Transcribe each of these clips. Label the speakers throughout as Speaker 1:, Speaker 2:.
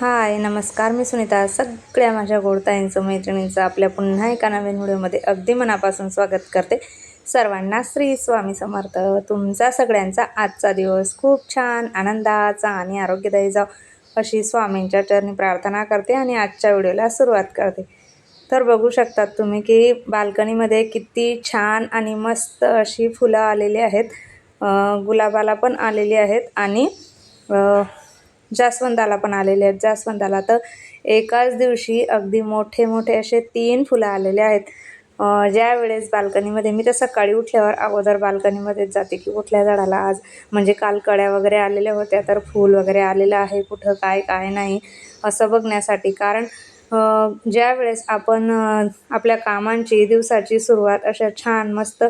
Speaker 1: हाय नमस्कार मी सुनीता. सगळ्या माझ्या गोडताईंचं मैत्रिणींचं आपल्या पुन्हा एका नवीन व्हिडिओमध्ये अगदी मनापासून स्वागत करते. सर्वांना श्री स्वामी समर्थ. तुमचा सगळ्यांचा आजचा दिवस खूप छान आनंदाचा आणि आरोग्यदायी जाव अशी स्वामींच्या चरणी प्रार्थना करते आणि आजच्या व्हिडिओला सुरुवात करते. तर बघू शकतात तुम्ही की बाल्कनीमध्ये किती छान आणि मस्त अशी फुलं आलेली आहेत. गुलाबाला पण आलेली आहेत आणि जास्वंदाला पण आलेले आहेत. जास्वंदाला तर एकाच दिवशी अगदी मोठे मोठे असे तीन फुलं आलेले आहेत. ज्या वेळेस बाल्कनीमध्ये मी तर सकाळी उठल्यावर अगोदर बाल्कनीमध्येच जाते की कुठल्या झाडाला आज म्हणजे काल कळ्या वगैरे आलेल्या होत्या तर फूल वगैरे आलेलं आहे कुठं काय काय नाही असं बघण्यासाठी. कारण ज्या वेळेस आपण आपल्या कामांची दिवसाची सुरुवात अशा छान मस्त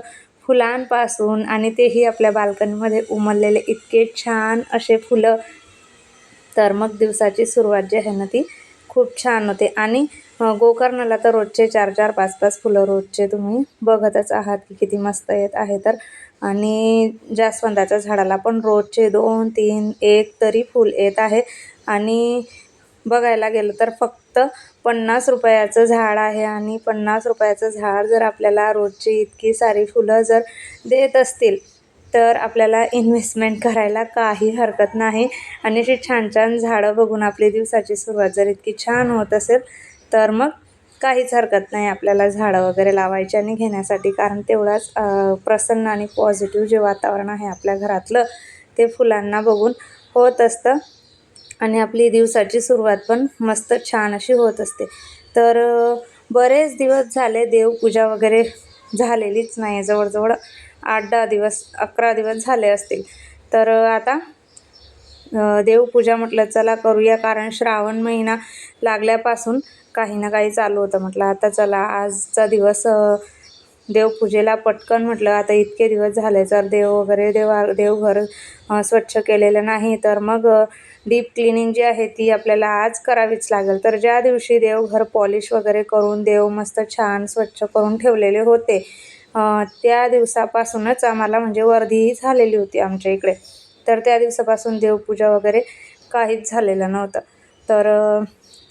Speaker 1: फुलांपासून आणि तेही आपल्या बाल्कनीमध्ये उमललेले इतके छान असे फुलं तर मग दिवसाची सुरुवात जी आहे ना ती खूप छान होते. आणि गोकर्णाला तर रोजचे चार चार पाच पाच फुलं रोजचे तुम्ही बघतच आहात की किती मस्त येत आहे तर. आणि जास्वंदाच्या झाडाला पण रोजचे दोन तीन एक तरी फूल येत आहे. आणि बघायला गेलं तर फक्त पन्नास रुपयाचं झाड आहे आणि पन्नास रुपयाचं झाड जर आपल्याला रोजची इतकी सारी फुलं जर देत असतील तर आपल्याला इन्व्हेस्टमेंट करायला काही हरकत नाही. आणि अशी छान छान झाडं बघून आपली दिवसाची सुरुवात जर इतकी छान होत असेल तर मग काहीच हरकत नाही आपल्याला झाडं वगैरे लावायची आणि घेण्यासाठी. कारण तेवढाच प्रसन्न आणि पॉझिटिव्ह जे वातावरण आहे आपल्या घरातलं ते फुलांना बघून होत असतं. आणि आपली दिवसाची सुरुवात पण मस्त छान अशी होत असते. तर बरेच दिवस झाले देवपूजा वगैरे झालेलीच नाही जवळजवळ. आठ दहा दिवस अकरा दिवस झाले असतील. तर आता देवपूजा म्हटलं चला करूया कारण श्रावण महिना लागल्यापासून काही ना काही चालू होतं म्हटलं. आता चला आजचा दिवस देवपूजेला पटकन म्हटलं. आता इतके दिवस झाले जर देव वगैरे देवा देवघर स्वच्छ केलेलं नाही तर मग डीप क्लिनिंग जी आहे ती आपल्याला आज करावीच लागेल. तर ज्या दिवशी देवघर पॉलिश वगैरे करून देव मस्त छान स्वच्छ करून ठेवलेले होते त्या दिवसापासूनच आम्हाला म्हणजे वर्दीही झालेली होती आमच्या इकडे. तर त्या दिवसापासून देवपूजा वगैरे काहीच झालेलं नव्हतं. तर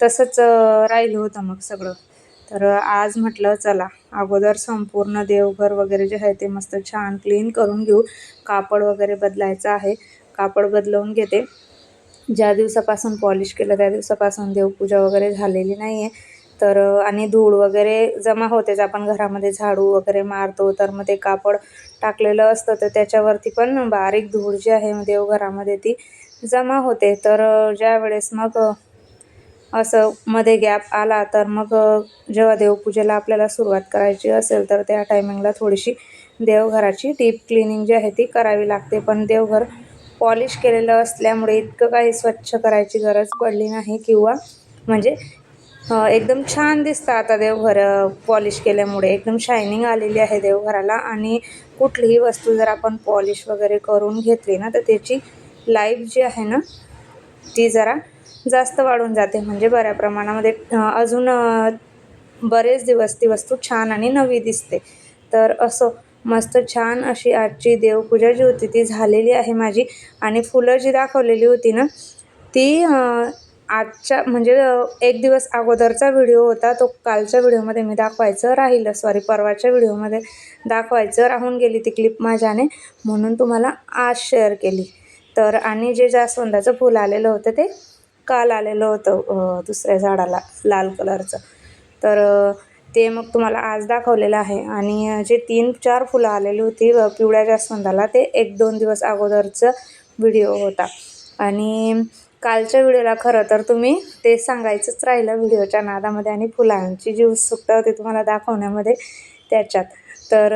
Speaker 1: तसंच राहिलं होतं मग सगळं. तर आज म्हटलं चला अगोदर संपूर्ण देवघर वगैरे जे आहे ते मस्त छान क्लीन करून घेऊ. कापड वगैरे बदलायचं आहे. कापड बदलवून घेते. ज्या दिवसापासून पॉलिश केलं त्या दिवसापासून देवपूजा वगैरे झालेली नाही आहे तर आणि धूळ वगैरे जमा होतेच. आपण घरामध्ये झाडू वगैरे मारतो तर मग ते कापड टाकलेलं असतं तर त्याच्यावरती पण बारीक धूळ जी आहे देवघरामध्ये ती जमा होते. तर ज्यावेळेस ज्या वेळेस मग असं मध्ये गॅप आला तर मग जेव्हा देवपूजेला आपल्याला सुरुवात करायची असेल तर त्या टायमिंगला थोडीशी देवघराची डीप क्लिनिंग जी आहे ती करावी लागते. पण देवघर पॉलिश केलेलं असल्यामुळे इतकं काही स्वच्छ करायची गरज पडली नाही किंवा म्हणजे एकदम छान दिसतं आता देवघर पॉलिश केल्यामुळे. एकदम शायनिंग आलेली आहे देवघराला. आणि कुठलीही वस्तू जर आपण पॉलिश वगैरे करून घेतली ना तर त्याची लाईफ जी आहे ना ती जरा जास्त वाढून जाते. म्हणजे बऱ्या प्रमाणामध्ये अजून बरेच दिवस ती वस्तू छान आणि नवी दिसते. तर असं मस्त छान अशी आजची देवपूजा जी होती ती झालेली आहे माझी. आणि फुलं जी दाखवलेली होती ना ती आजच्या म्हणजे एक दिवस अगोदरचा व्हिडिओ होता. तो कालच्या व्हिडिओमध्ये मी दाखवायचं राहिलं. सॉरी परवाच्या व्हिडिओमध्ये दाखवायचं राहून गेली ती क्लिप माझ्याने. म्हणून तुम्हाला आज शेअर केली. तर आणि जे जास्वंदाचं फूल आलेलं होतं ते काल आलेलं होतं दुसऱ्या झाडाला लाल कलरचं. तर ते मग तुम्हाला आज दाखवलेलं आहे. आणि जे तीन चार फुलं आलेली होती पिवळ्या जास्वंदाला ते एक दोन दिवस अगोदरचं व्हिडिओ होता. आणि कालच्या व्हिडिओला खरं तर तुम्ही ते सांगायचंच राहिलं व्हिडिओच्या नादामध्ये आणि फुलांची जी उत्सुकता होती तुम्हाला दाखवण्यामध्ये त्याच्यात. तर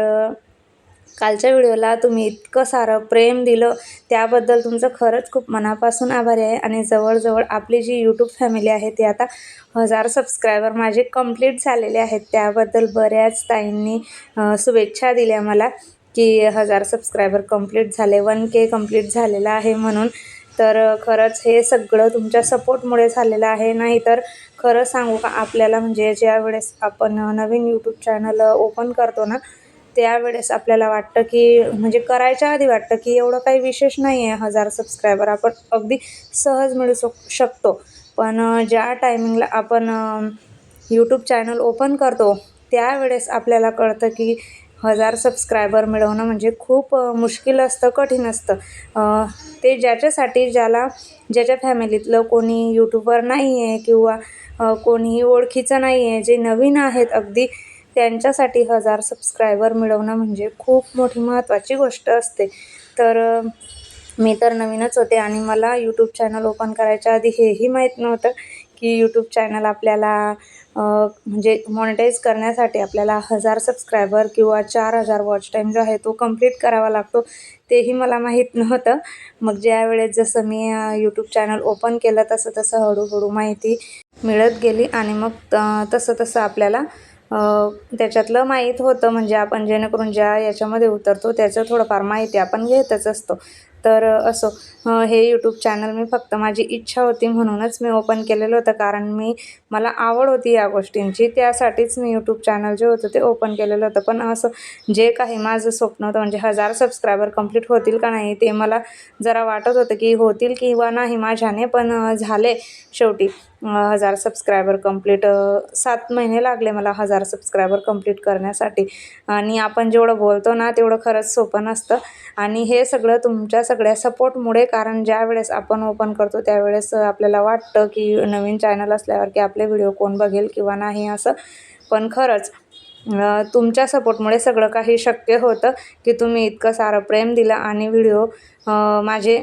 Speaker 1: कालच्या व्हिडिओला तुम्ही इतकं सारं प्रेम दिलं त्याबद्दल तुमचं खरंच खूप मनापासून आभारी आहे आणि जवळजवळ आपली जी यूट्यूब फॅमिली आहे ती आता हजार सबस्क्रायबर माझे कंप्लीट झालेले आहेत. त्याबद्दल बऱ्याच ताईंनी शुभेच्छा दिल्या मला की हजार सबस्क्रायबर कंप्लीट झाले वन के कंप्लीट झालेलं आहे म्हणून. तर खरंच हे सगळं तुमच्या सपोर्टमुळे झालेलं आहे. नाहीतर खरं सांगू का आपल्याला म्हणजे ज्या वेळेस आपण नवीन यूट्यूब चॅनल ओपन करतो ना त्यावेळेस आपल्याला वाटतं की म्हणजे करायच्या आधी वाटतं की एवढं काही विशेष नाही आहे हजार सबस्क्रायबर आपण अगदी सहज मिळू शक शकतो. पण ज्या टायमिंगला आपण यूट्यूब चॅनल ओपन करतो त्यावेळेस आपल्याला कळतं की हजार सबस्क्रायबर मिळवणं म्हणजे खूप मुश्किल असतं कठीण असतं. ते ज्याच्यासाठी ज्याला ज्याच्या फॅमिलीतलं कोणी यूट्यूबर नाही आहे किंवा कोणीही ओळखीचं नाही आहे जे नवीन आहेत अगदी त्यांच्यासाठी हजार सबस्क्रायबर मिळवणं म्हणजे खूप मोठी महत्त्वाची गोष्ट असते. तर मी तर नवीनच होते आणि मला यूट्यूब चॅनल ओपन करायच्या आधी हेही माहीत नव्हतं की यूट्यूब चॅनल आपल्याला म्हणजे मॉनिटाईज करण्यासाठी आपल्याला हजार सबस्क्रायबर किंवा चार हजार वॉच टाईम जो आहे तो कंप्लीट करावा लागतो तेही मला माहीत नव्हतं. मग ज्यावेळेस जसं मी यूट्यूब चॅनल ओपन केलं तसं तसं हळूहळू माहिती मिळत गेली आणि मग तसं तसं आपल्याला त्याच्यातलं माहीत होतं. म्हणजे आपण जेणेकरून ज्या याच्यामध्ये उतरतो त्याचं थोडंफार माहिती आपण घेतच असतो. तर असो हे यूट्यूब चॅनल मी फक्त माझी इच्छा होती म्हणूनच मी ओपन केलेलं होतं. कारण मी मला आवड होती या गोष्टींची. त्यासाठीच मी यूट्यूब चॅनल जे होतं ते ओपन केलेलं होतं. पण असं जे काही माझं स्वप्न होतं म्हणजे हजार सबस्क्रायबर कंप्लीट होतील का नाही ते मला जरा वाटत होतं की होतील किंवा नाही माझ्याने पण झाले शेवटी. हजार सबस्क्रायबर कंप्लीट सात महिने लागले मला हजार सबस्क्रायबर कंप्लीट करण्यासाठी. आणि आपण जेवढं बोलतो ना तेवढं खरंच सोपं नसतं. आणि हे सगळं तुमच्या सगळ्या सपोर्टमुळे कारण ज्यावेळेस आपण ओपन करतो त्यावेळेस आपल्याला वाटतं की नवीन चॅनल असल्यावर की आपले व्हिडिओ कोण बघेल किंवा नाही असं. पण खरंच तुमच्या सपोर्टमुळे सगळं काही शक्य होतं की तुम्ही इतकं सारं प्रेम दिलं आणि व्हिडिओ माझे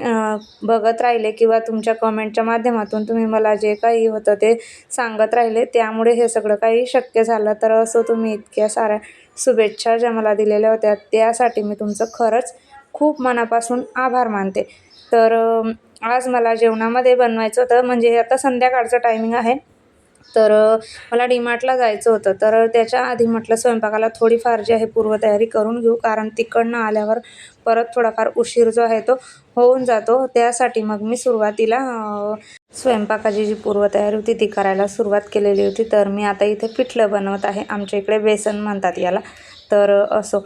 Speaker 1: बघत राहिले किंवा तुमच्या कमेंटच्या माध्यमातून तुम्ही मला जे काही होतं ते सांगत राहिले. त्यामुळे हे सगळं काही शक्य झालं. तर असं तुम्ही इतक्या साऱ्या शुभेच्छा ज्या मला दिलेल्या होत्या त्यासाठी मी तुमचं खरंच खूप मनापासून आभार मानते. तर आज मला जेवणामध्ये बनवायचं होतं. म्हणजे आता संध्याकाळचं टायमिंग आहे. तर मला डीमार्टला जायचं होतं. तर त्याच्या आधी म्हटलं स्वयंपाकाला थोडीफार जी आहे पूर्वतयारी करून घेऊ कारण तिकडनं आल्यावर परत थोडाफार उशीर जो आहे तो होऊन जातो. त्यासाठी मग मी सुरुवातीला स्वयंपाकाची जी पूर्वतयारी होती ती करायला सुरुवात केलेली होती. तर मी आता इथे पिठलं बनवत आहे. आमच्या इकडे बेसन म्हणतात याला. तर असो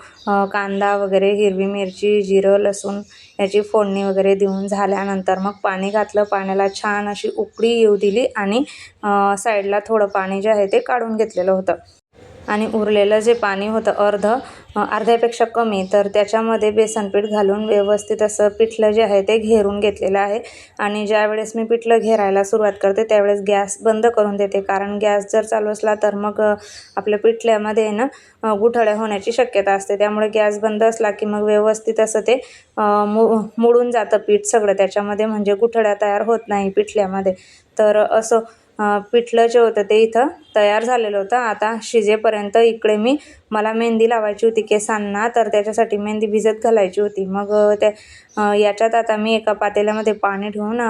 Speaker 1: कांदा वगैरे हिरवी मिरची जिरं लसूण याची फोडणी वगैरे देऊन झाल्यानंतर मग पाणी घातलं. पाण्याला छान अशी उकळी येऊ दिली आणि साईडला थोडं पाणी जे आहे ते काढून घेतलेलं होतं. आणि उरलेलं जे पाणी होतं अर्ध अर्ध्यापेक्षा कमी तर त्याच्यामध्ये बेसन पीठ घालून व्यवस्थित असं पिठलं जे आहे ते घेरून घेतलेलं आहे. आणि ज्यावेळेस मी पिठलं घेरायला सुरुवात करते त्यावेळेस गॅस बंद करून देते. कारण गॅस जर चालू असला तर मग आपल्या पिठल्यामध्ये आहे ना गुठळ्या होण्याची शक्यता असते. त्यामुळे गॅस बंद असला की मग व्यवस्थित असं ते मु मोडून जातं पीठ सगळं. त्याच्यामध्ये म्हणजे गुठळ्या तयार होत नाही पिठल्यामध्ये. तर असं पिठलं जे होतं ते इथं तयार झालेलं होतं. आता शिजेपर्यंत इकडे मी मला मेहंदी लावायची होती केसांना तर त्याच्यासाठी मेहंदी भिजत घालायची होती. मग त्या याच्यात आता मी एका पातेल्यामध्ये पाणी ठेवून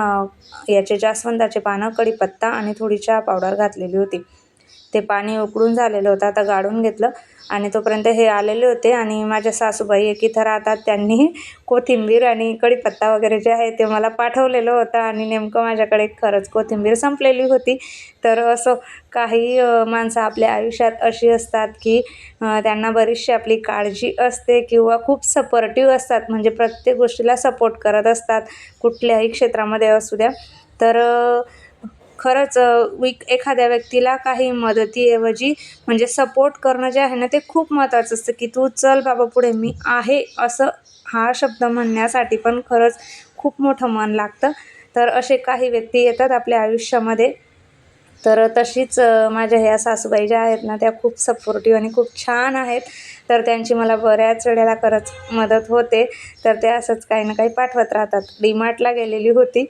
Speaker 1: याचे जास्वंदाचे पानं कढीपत्ता आणि थोडी चहा पावडर घातलेली होती. ते पाणी उकळून झालेलं होतं. आता गाळून घेतलं आणि तोपर्यंत हे आलेले होते आणि माझ्या सासूबाई एक इथं राहतात. त्यांनी कोथिंबीर आणि कढीपत्ता वगैरे जे आहे ते मला पाठवलेलं होतं आणि नेमकं माझ्याकडे खरंच कोथिंबीर संपलेली होती. तर असं काही माणसं आपल्या आयुष्यात अशी असतात की त्यांना बरीचशी आपली काळजी असते किंवा खूप सपोर्टिव्ह असतात. म्हणजे प्रत्येक गोष्टीला सपोर्ट करत असतात. कुठल्याही क्षेत्रामध्ये असू द्या. तर खरंच अ, विक एखाद्या व्यक्तीला काही मदतीऐवजी म्हणजे सपोर्ट करणं जे आहे ना ते खूप महत्त्वाचं असतं की तू चल बाबा पुढे मी आहे असं हा शब्द म्हणण्यासाठी पण खरंच खूप मोठं मन लागतं. तर असे काही व्यक्ती येतात आपल्या आयुष्यामध्ये. तर तशीच माझ्या ह्या सासूबाई ज्या आहेत ना त्या खूप सपोर्टिव्ह आणि खूप छान आहेत. तर त्यांची मला बऱ्याच वेळेला खरंच मदत होते. तर ते असंच काही ना काही पाठवत राहतात. डीमार्टला गेलेली होती.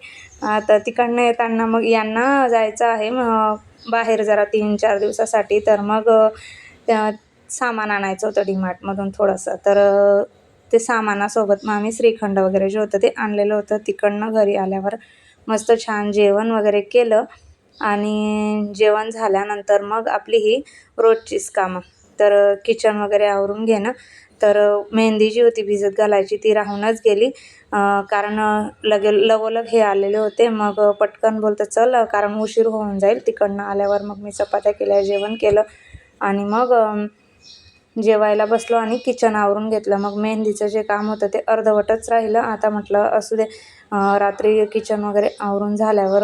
Speaker 1: तर तिकडनं येताना मग यांना जायचं आहे मग बाहेर जरा तीन चार दिवसासाठी. तर मग त्या सामान आणायचं होतं डीमार्टमधून थोडंसं. तर ते सामानासोबत मग आम्ही श्रीखंड वगैरे जे होतं ते आणलेलं होतं. तिकडनं घरी आल्यावर मस्त छान जेवण वगैरे केलं. आणि जेवण झाल्यानंतर मग आपली ही रोजचीच कामं. तर किचन वगैरे आवरून घेणं. तर मेहंदी जी होती भिजत घालायची ती राहूनच गेली. कारण लगे लगोलग हे आलेले होते. मग पटकन बोलतं चल कारण उशीर होऊन जाईल तिकडनं. आल्यावर मग मी चपात्या केल्या जेवण केलं. आणि मग जेवायला बसलो आणि किचन आवरून घेतलं. मग मेहंदीचं जे काम होतं ते अर्धवटच राहिलं. आता म्हटलं असू दे. रात्री किचन वगैरे आवरून झाल्यावर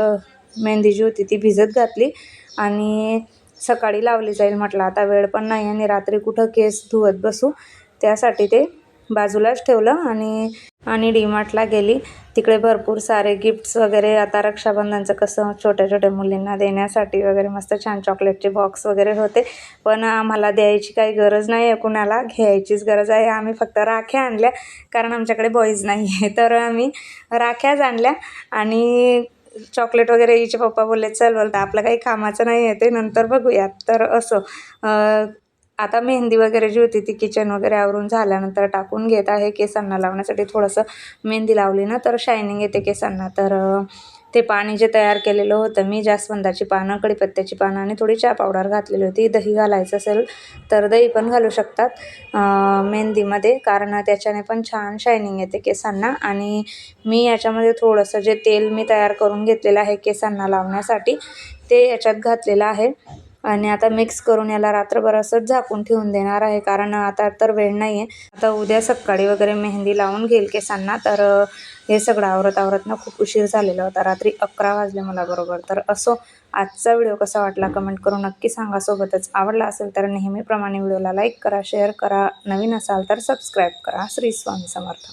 Speaker 1: मेहंदी जी होती ती भिजत घातली. आणि सकाळी लावली जाईल म्हटलं. आता वेळ पण नाही आणि रात्री कुठं केस धुवत बसू त्यासाठी ते बाजूलाच ठेवलं आणि आणि डीमार्टला गेली. तिकडे भरपूर सारे गिफ्ट्स वगैरे आता रक्षाबंधनचं कसं छोट्या छोट्या मुलींना देण्यासाठी वगैरे मस्त छान चॉकलेटचे बॉक्स वगैरे होते. पण आम्हाला द्यायची काही गरज नाही आहे कुणाला घ्यायचीच गरज आहे. आम्ही फक्त राख्या आणल्या कारण आमच्याकडे बॉईज नाही आहे तर आम्ही राख्याच आणल्या आणि चॉकलेट वगैरे हिचे पप्पा बोलले चल बोलता आपलं काही कामाचं नाही आहे ते नंतर बघूयात. तर असं आता मेहंदी वगैरे जी होती ती किचन वगैरे आवरून झाल्यानंतर टाकून घेत आहे केसांना लावण्यासाठी. थोडंसं मेहंदी लावली ना तर शायनिंग येते केसांना. तर ते पाणी जे तयार केलेलं होतं मी जास्वंदाची पानं कढीपत्त्याची पानं आणि थोडी चहा पावडर घातलेली होती. दही घालायचं असेल तर दही पण घालू शकतात. मेहंदीमध्ये कारण त्याच्याने पण छान शायनिंग येते केसांना आणि मी याच्यामध्ये थोडंसं जे तेल मी तयार करून घेतलेलं आहे केसांना लावण्यासाठी ते याच्यात घातलेलं आहे. आणि आता मिक्स करून याला रात्रभर असंच झाकून ठेवून देणार आहे. कारण आता तर वेळ नाही आहे आता उद्या सकाळी वगैरे मेहंदी लावून घेईल केसांना. तर हे सगळं आवरत आवरत ना खूप उशीर झालेला होता. रात्री अकरा वाजले मला बरोबर. तर असो आजचा व्हिडिओ कसा वाटला कमेंट करून नक्की सांगा. सोबतच आवडला असेल तर नेहमीप्रमाणे व्हिडिओला लाईक करा शेअर करा. नवीन असाल तर सबस्क्राईब करा. श्री स्वामी समर्थ.